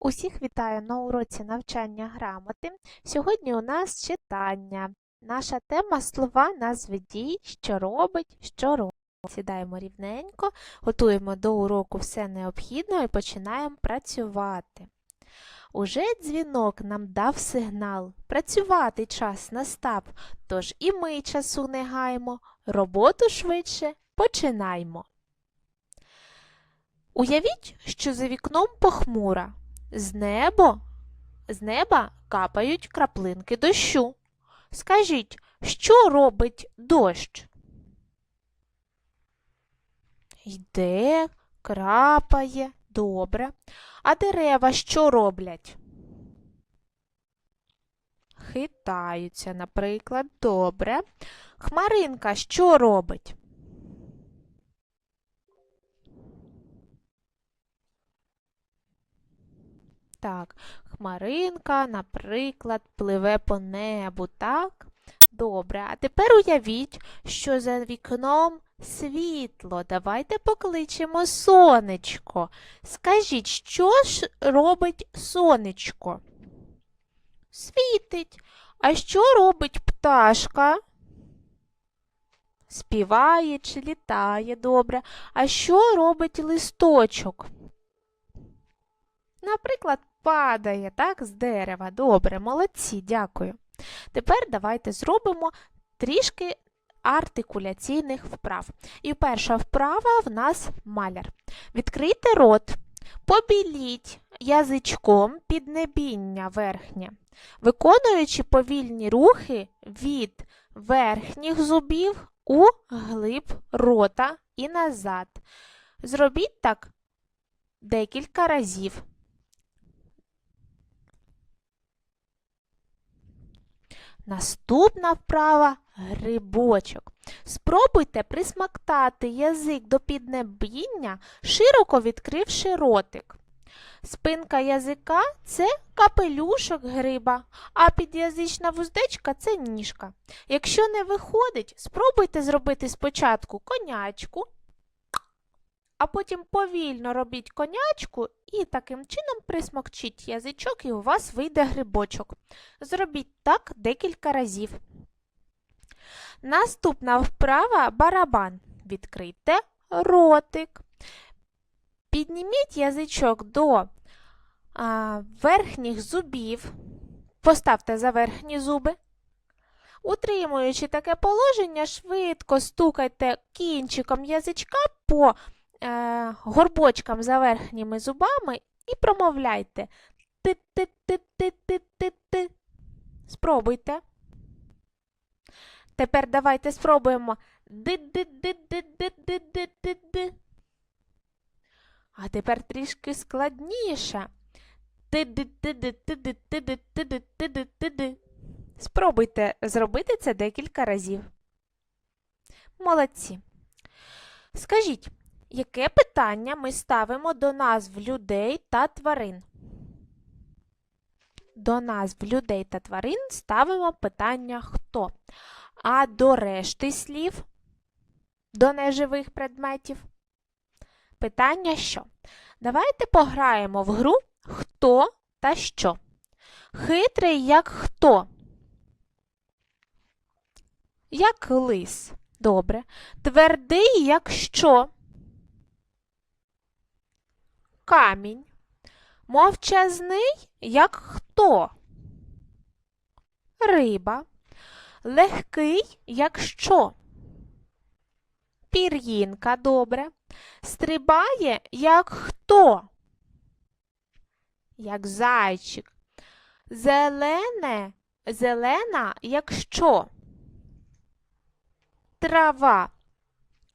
Усіх вітаю на уроці навчання грамоти. Сьогодні у нас читання. Наша тема слова назви дій, що робить, що робить. Сідаємо рівненько, готуємо до уроку все необхідне і починаємо працювати. Уже дзвінок нам дав сигнал. Працювати час настав, тож і ми часу не гаємо, роботу швидше починаймо. Уявіть, що за вікном похмура. З небо, з неба капають краплинки дощу. Скажіть, що робить дощ? Йде, крапає, добре. А дерева що роблять? Хитаються, наприклад, добре. Хмаринка що робить? Так, хмаринка, наприклад, пливе по небу, так? Добре, а тепер уявіть, що за вікном світло. Давайте покличемо сонечко. Скажіть, що ж робить сонечко? Світить. А що робить пташка? Співає чи літає добре. А що робить листочок? Наприклад, падає так, з дерева. Добре, молодці, дякую. Тепер давайте зробимо трішки артикуляційних вправ. І перша вправа в нас маляр. Відкрийте рот, побіліть язичком піднебіння верхнє, виконуючи повільні рухи від верхніх зубів у глиб рота і назад. Зробіть так декілька разів. Наступна вправа грибочок. Спробуйте присмактати язик до піднебіння, широко відкривши ротик. Спинка язика це капелюшок гриба, а під'язична вуздечка це ніжка. Якщо не виходить, спробуйте зробити спочатку конячку, а потім повільно робіть конячку і таким чином присмокчіть язичок, і у вас вийде грибочок. Зробіть так декілька разів. Наступна вправа барабан. Відкрийте ротик. Підніміть язичок до а, верхніх зубів. Поставте за верхні зуби. Утримуючи таке положення, швидко стукайте кінчиком язичка по е, горбочкам за верхніми зубами і промовляйте ти-ти-ти-ти-ти-ти-ти. Спробуйте. Тепер давайте спробуємо ди-ди-ди-ди-ди-ди-ди-ди. А тепер трішки складніше. Ти-ди-ди-ди-ти-ди-ти-ди-ти-ди-ти-ди. Спробуйте зробити це декілька разів. Молодці. Скажіть, яке питання ми ставимо до назв людей та тварин? До назв людей та тварин ставимо питання хто. А до решти слів, до неживих предметів. Питання що? Давайте пограємо в гру хто та що. Хитрий як хто? Як лис. Добре. Твердий як що? Камінь. Мовчазний як хто? Риба. Легкий як що? Пір'їнка, добре. Стрибає як хто? Як зайчик. Зелене, зелена як що? Трава.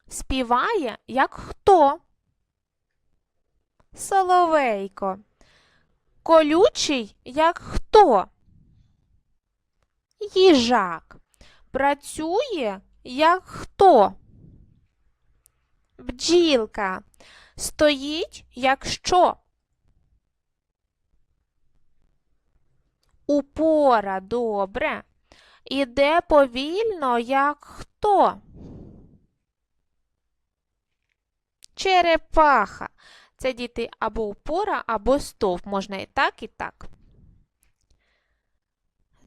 Співає як хто? Соловейко. Колючий як хто? Їжак. Працює як хто? Бджілка. Стоїть як що? Упора добре. Іде повільно, як хто? Черепаха. Це діти або опора, або стовп. Можна і так, і так.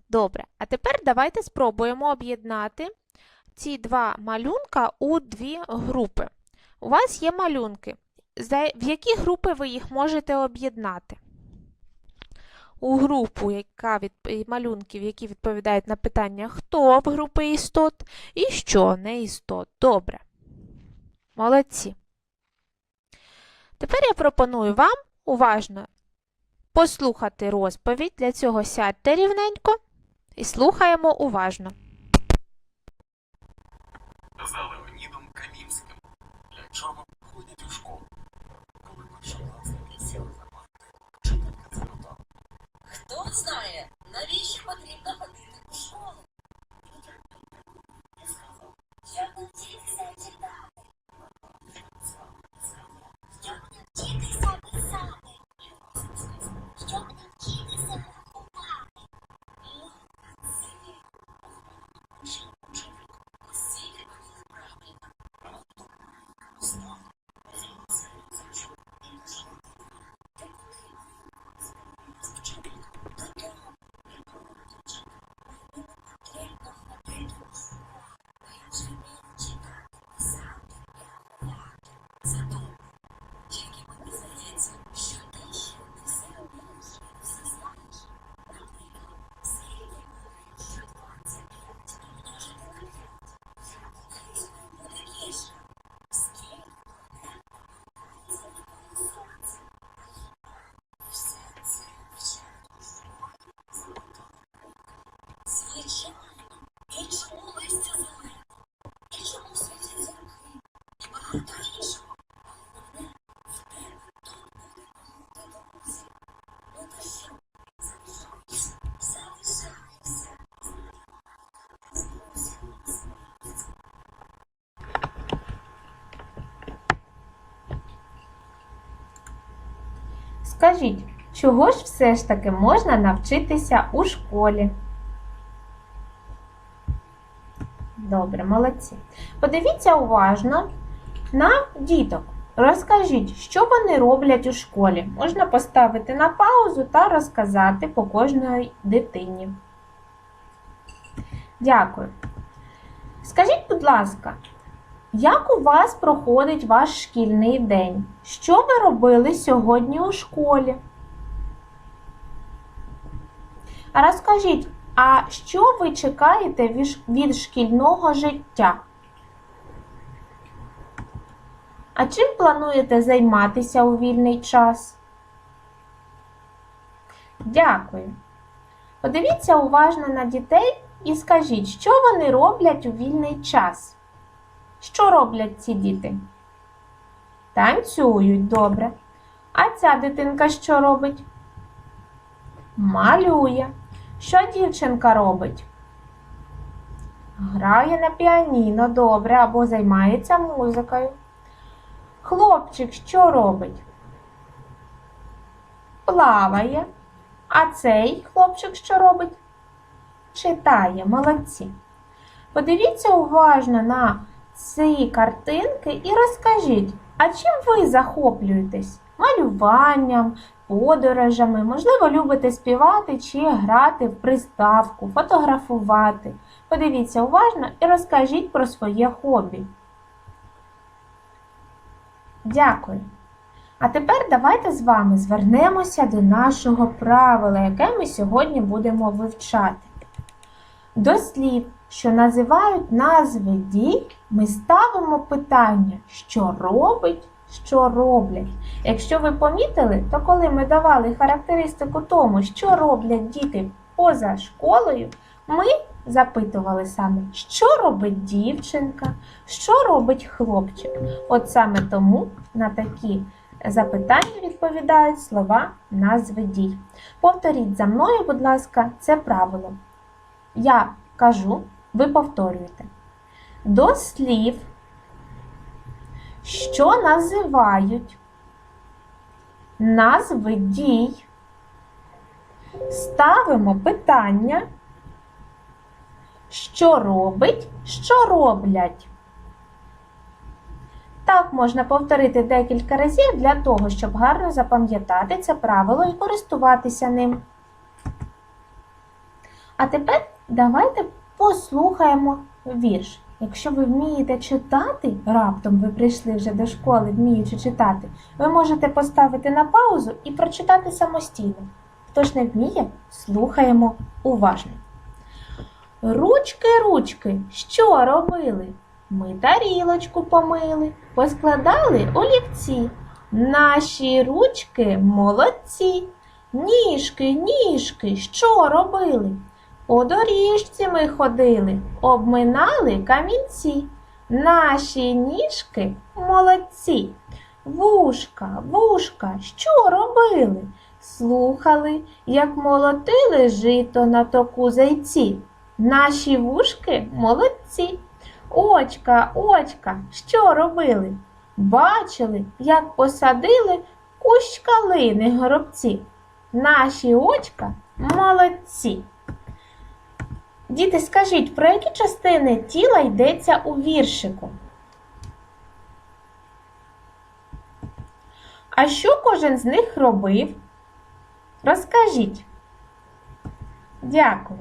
Добре. А тепер давайте спробуємо об'єднати ці два малюнка у дві групи. У вас є малюнки. В які групи ви їх можете об'єднати? У групу, яка від малюнків, які відповідають на питання хто в групи істот і що не істот. Добре. Молодці. Тепер я пропоную вам уважно послухати розповідь. Для цього сядьте рівненько і слухаємо уважно. за Леонідом Камінським. Для чого ходять у школу? Коли першокласники сіли за парти, вчителька запитала. Хто знає, навіщо потрібно ходити у школу? І сказав, Щоб навчитися читати. Щоб навчитися писати. Щоб навчитися рахувати. Молодці. Усі відповіли правильно. Знову з'явився рюкзачок і пішли. Та куди? Вчителька додому. Потрібно ходити у школу. Я ж вмію читати, писати, рахувати. Це добре. Тільки мені здається, що ти ще не все вмієш і все знаєш. Наприклад, скільки буде, що 25 помножити на 5? Англійською буде кішка. Скільки планет намагається навколо сонця? Все це вчать у школі? Звичайно. І чому листя зелене? І чому світі зірки? І багато іншого. Головне, в тебе тут буде багато друзів. Ну то що, залишайся, залишайся. Скажіть, чого ж все ж таки можна навчитися у школі? Добре, молодці. Подивіться уважно на діток. Розкажіть, що вони роблять у школі. Можна поставити на паузу та розказати по кожної дитині. Дякую. Скажіть, будь ласка, як у вас проходить ваш шкільний день? Що ви робили сьогодні у школі? Розкажіть, а що ви чекаєте від шкільного життя? А чим плануєте займатися у вільний час? Дякую. Подивіться уважно на дітей і скажіть, що вони роблять у вільний час. Що роблять ці діти? Танцюють добре. А ця дитинка що робить? Малює. Що дівчинка робить? Грає на піаніно добре або займається музикою. Хлопчик що робить? Плаває. А цей хлопчик що робить? Читає, молодці. Подивіться уважно на ці картинки і розкажіть, а чим ви захоплюєтесь? Малюванням, подорожами, можливо, любите співати чи грати в приставку, фотографувати. Подивіться уважно і розкажіть про своє хобі. Дякую. А тепер давайте з вами звернемося до нашого правила, яке ми сьогодні будемо вивчати. До слів, що називають назви дій, ми ставимо питання, що робить, що роблять. Якщо ви помітили, то коли ми давали характеристику тому, що роблять діти поза школою, ми запитували саме, що робить дівчинка, що робить хлопчик. От саме тому на такі запитання відповідають слова назви дій. Повторіть за мною, будь ласка, це правило. Я кажу, ви повторюєте. До слів, що називають назви дій, ставимо питання, що робить, що роблять. Так можна повторити декілька разів для того, щоб гарно запам'ятати це правило і користуватися ним. А тепер давайте послухаємо вірш. Якщо ви вмієте читати, раптом ви прийшли вже до школи, вміючи читати, ви можете поставити на паузу і прочитати самостійно. Хто ж не вміє, слухаємо уважно. Ручки, ручки, що робили? Ми тарілочку помили, поскладали олівці. Наші ручки молодці. Ніжки, ніжки, що робили? По доріжці ми ходили, обминали камінці. Наші ніжки молодці. Вушка, вушка, що робили? Слухали, як молотили жито на току зайці. Наші вушки молодці. Очка, очка, що робили? Бачили, як посадили кущ калини горобці. Наші очка молодці. Діти, скажіть, про які частини тіла йдеться у віршику? А що кожен з них робив? Розкажіть. Дякую.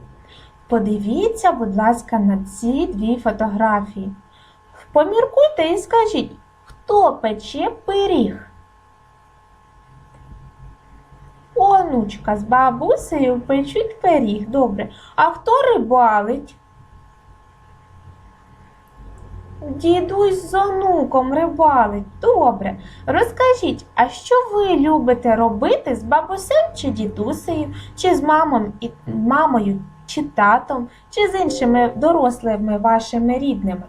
Подивіться, будь ласка, на ці дві фотографії. Поміркуйте і скажіть, хто пече пиріг? Онучка з бабусею печуть пиріг. Добре. А хто рибалить? Дідусь з онуком рибалить. Добре. Розкажіть, а що ви любите робити з бабусем чи дідусею, чи з мамом і мамою, чи татом, чи з іншими дорослими вашими рідними?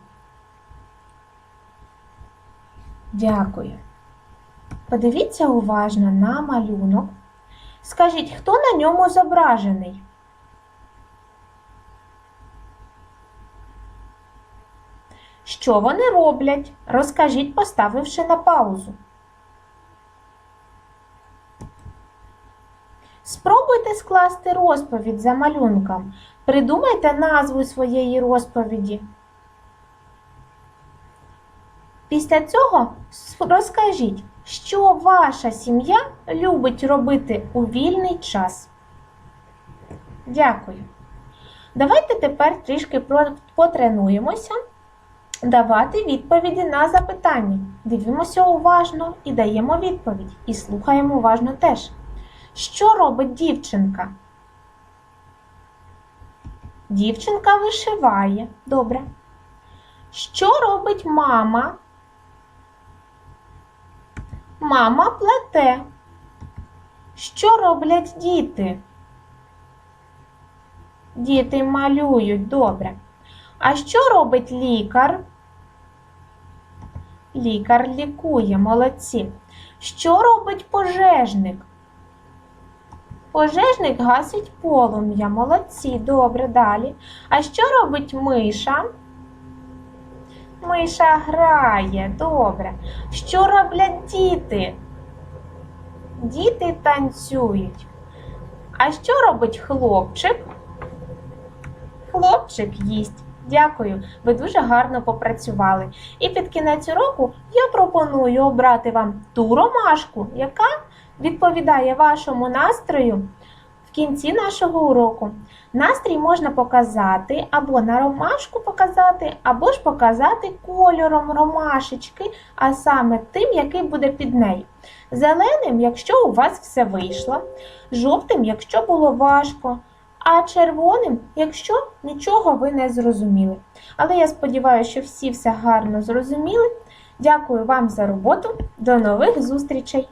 Дякую. Подивіться уважно на малюнок. Скажіть, хто на ньому зображений? Що вони роблять? Розкажіть, поставивши на паузу. Спробуйте скласти розповідь за малюнком. Придумайте назву своєї розповіді. Після цього розкажіть, що ваша сім'я любить робити у вільний час. Дякую. Давайте тепер трішки потренуємося давати відповіді на запитання. Дивимося уважно і даємо відповідь. І слухаємо уважно теж. Що робить дівчинка? Дівчинка вишиває. Добре. Що робить мама? Мама плете. Що роблять діти? Діти малюють добре. А що робить лікар? Лікар лікує, молодці. Що робить пожежник? Пожежник гасить полум'я, молодці, добре, далі. А що робить миша? Миша грає, добре. Що роблять діти? Діти танцюють. А що робить хлопчик? Хлопчик їсть. Дякую, ви дуже гарно попрацювали. І під кінець уроку я пропоную обрати вам ту ромашку, яка відповідає вашому настрою в кінці нашого уроку. Настрій можна показати або на ромашку показати, або ж показати кольором ромашечки, а саме тим, який буде під нею. Зеленим, якщо у вас все вийшло, жовтим, якщо було важко, а червоним, якщо нічого ви не зрозуміли. Але я сподіваюся, що всі все гарно зрозуміли. Дякую вам за роботу. До нових зустрічей!